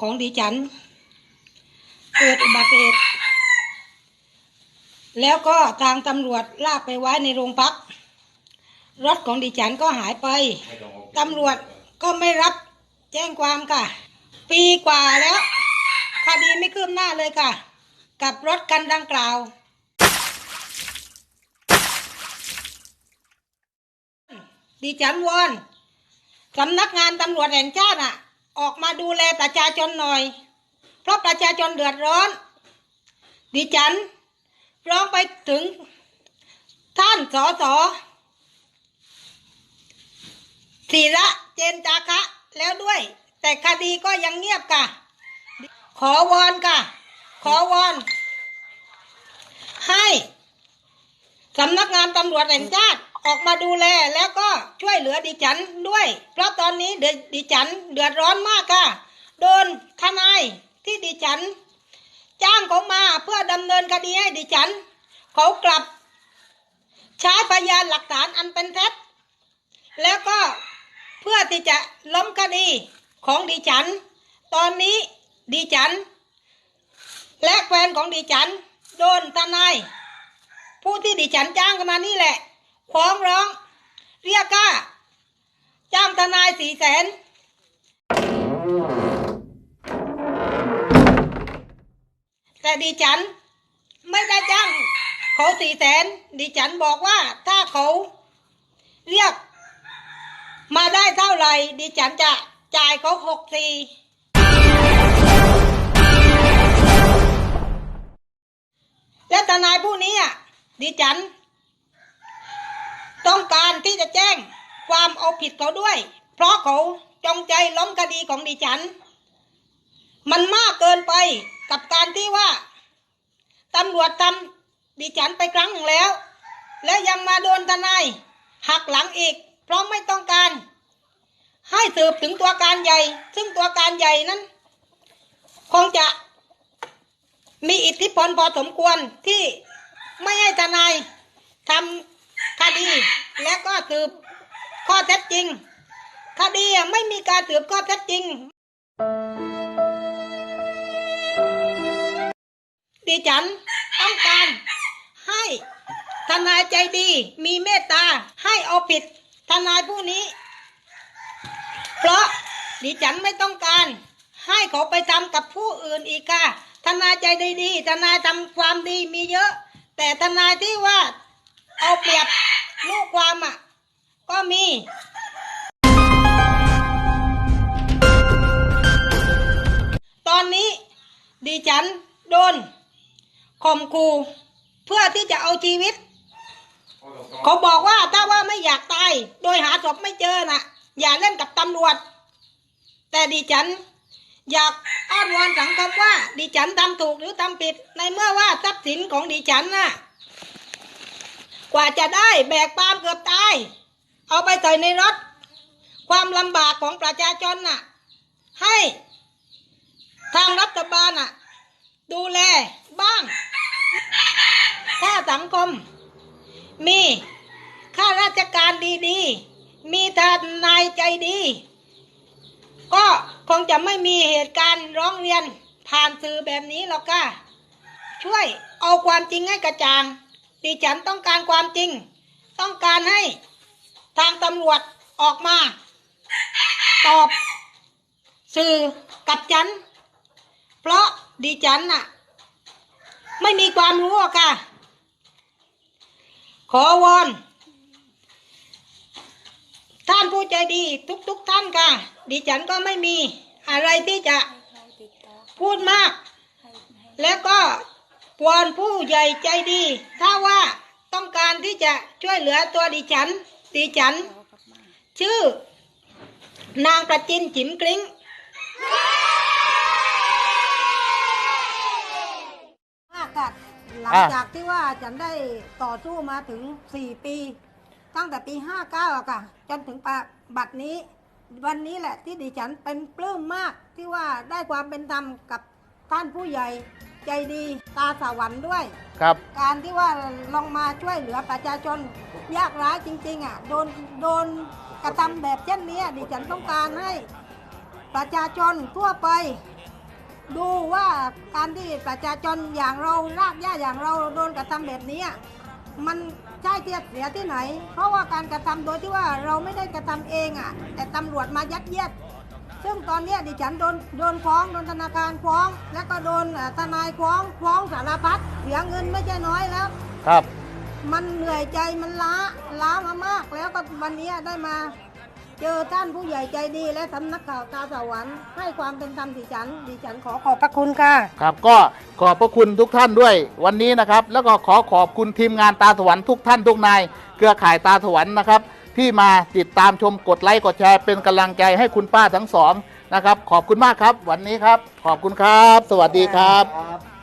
ของดิฉัน เกิดอุบัติเหตุ แล้วก็ทางตำรวจลากไปไว้ในโรงพัก รถของดิฉันก็หายไป ตำรวจก็ไม่รับแจ้งความค่ะ ปีกว่าแล้ว คดีไม่คืบหน้าเลยค่ะ กับรถคันดังกล่าว ดิฉันวอนสำนักงานตำรวจแห่งชาติอะ ออกมาดูแลประชาชนหน่อย เพราะประชาชนเดือดร้อน ดิฉันร้องไปถึงท่านสอสอศิระเจนจาคะแล้วด้วย แต่คดีก็ยังเงียบค่ะ ขอวอนค่ะ ขอวอน ให้สำนักงานตำรวจแห่งชาติ ออกมาดูแลแล้วก็ช่วยเหลือดิฉันด้วย เพราะตอนนี้เดดิฉันเดือดร้อนมากค่ะ โดนทนายที่ดิฉัน จ้างเขามาเพื่อดำเนินคดีให้ดิฉัน เขากลับ ใช้พยานหลักฐานอันเป็นเท็จแล้วก็เพื่อที่จะล้มคดีของดิฉัน ตอนนี้ดิฉัน และแฟนของดิฉัน โดนทนายผู้ที่ดิฉันจ้างกันมานี่แหละ ฟ้องร้อง เรียกค่าจ้างทนายสี่แสนแต่ดิฉัน ไม่ได้จ้างเขาสี่แสนดิฉันบอกว่าถ้าเขาเรียก มาได้เท่าไหร่ดิฉันจะจ่ายเขาหกสี่และทนายผู้นี้อะดิฉัน ต้องการที่จะแจ้งความเอาผิดเขาด้วย เพราะเขาจงใจล้มคดีของดิฉัน มันมากเกินไปกับการที่ว่าตำรวจทำดิฉันไปครั้งหนึ่งแล้ว แล้วยังมาโดนทนายหักหลังอีก เพราะไม่ต้องการ ให้สืบถึงตัวการใหญ่ ซึ่งตัวการใหญ่นั้น คงจะมีอิทธิพลพอสมควรที่ไม่ให้ทนายทำ คดีและก็สืบข้อเท็จจริง คดีไม่มีการสืบข้อเท็จจริง ดิฉันต้องการให้ทนายใจดีมีเมตตาให้เอาผิดทนายผู้นี้ เพราะดิฉันไม่ต้องการให้เขาไปทำกับผู้อื่นอีกค่ะทนายใจดีๆทนายทำความดีมีเยอะ แต่ทนายที่ว่าเอาเปรียบ ลูกความอะ ก็มีตอนนี้ดิฉันโดนข่มขู่เพื่อที่จะเอาชีวิต เขาบอกว่าถ้าว่าไม่อยากตาย โดยหาศพไม่เจอน่ะ อย่าเล่นกับตำรวจ แต่ดิฉัน อยากอ้อนวอนสังคมว่าดิฉันทำถูกหรือทำผิด ในเมื่อว่าทรัพย์สินของดิฉันน่ะ กว่าจะได้แบกปาล์มเกือบตาย เอาไปใส่ในรถ ความลำบากของประชาชนน่ะ ให้ทางรัฐบาลน่ะ ดูแลบ้าง ถ้าสังคม มีข้าราชการดีๆ มีทนายใจดี ก็คงจะไม่มีเหตุการณ์ร้องเรียนผ่านสื่อแบบนี้หรอกค่ะ ช่วยเอาความจริงให้กระจ่าง ดิฉันต้องการความจริง ต้องการให้ทางตำรวจออกมา ตอบสื่อกับฉัน เพราะดิฉันน่ะ ไม่มีความรู้อะค่ะ ขอวอนท่านผู้ใจดีทุกๆทท่านค่ะ ดิฉันก็ไม่มีอะไรที่จะพูดมาก แล้วก็ วอนผู้ใหญ่ใจดี ถ้าว่าต้องการที่จะช่วยเหลือตัวดิฉันดิฉัน ชื่อ นางประจินจิ๋มกริ้งมากค่ะหลังอะจากที่ว่าฉันได้ต่อสู้มาถึง 4 ปี ตั้งแต่ปี 59อะค่ะ จนถึงปะบัดนี้ วันนี้แหละที่ดิฉันเป็นปลื้มมากที่ว่าได้ความเป็นธรรมกับท่านผู้ใหญ่ ใจดีตาสวรรค์ด้วย ครับ การที่ว่าลงมาช่วยเหลือประชาชนยากไร้จริง ๆ อะ โดนโดนกระทำแบบเช่นนี้ดิฉันต้องการให้ประชาชนทั่วไป ดูว่าการที่ประชาชนอย่างเรารากหญ้าอย่างเราโดนกระทำแบบนี้อะมันใช่เทียบเสียที่ไหน เพราะว่าการกระทำโดยที่ว่าเราไม่ได้กระทำเองอะ แต่ตำรวจมายัดเยียด ซึ่งตอนเนี้ยดิฉันโดนโดนฟ้องโดนธนาคารฟ้อง แล้วก็โดนเอ่อทนายฟ้องฟ้องสารพัดเสียเงินไม่ใช่น้อยแล้ว ครับ มันเหนื่อยใจมันล้าล้ามามาก แล้วก็วันนี้ได้มา เจอท่านผู้ใหญ่ใจดี และสำนักข่าวตาสวรรค์ให้ความเป็นธรรมดิฉันดิฉันขอขอบพระคุณค่ะ ครับก็ขอบพระคุณทุกท่านด้วยวันนี้นะครับ แล้วก็ขอขอบคุณทีมงานตาสวรรค์ทุกท่านทุกนาย เครือข่ายตาสวรรค์นะครับ ที่มาติดตามชมกดไลค์กดแชร์เป็นกำลังใจให้คุณป้าทั้งสองนะครับ ขอบคุณมากครับ วันนี้ครับ ขอบคุณครับ สวัสดีครับ ครับ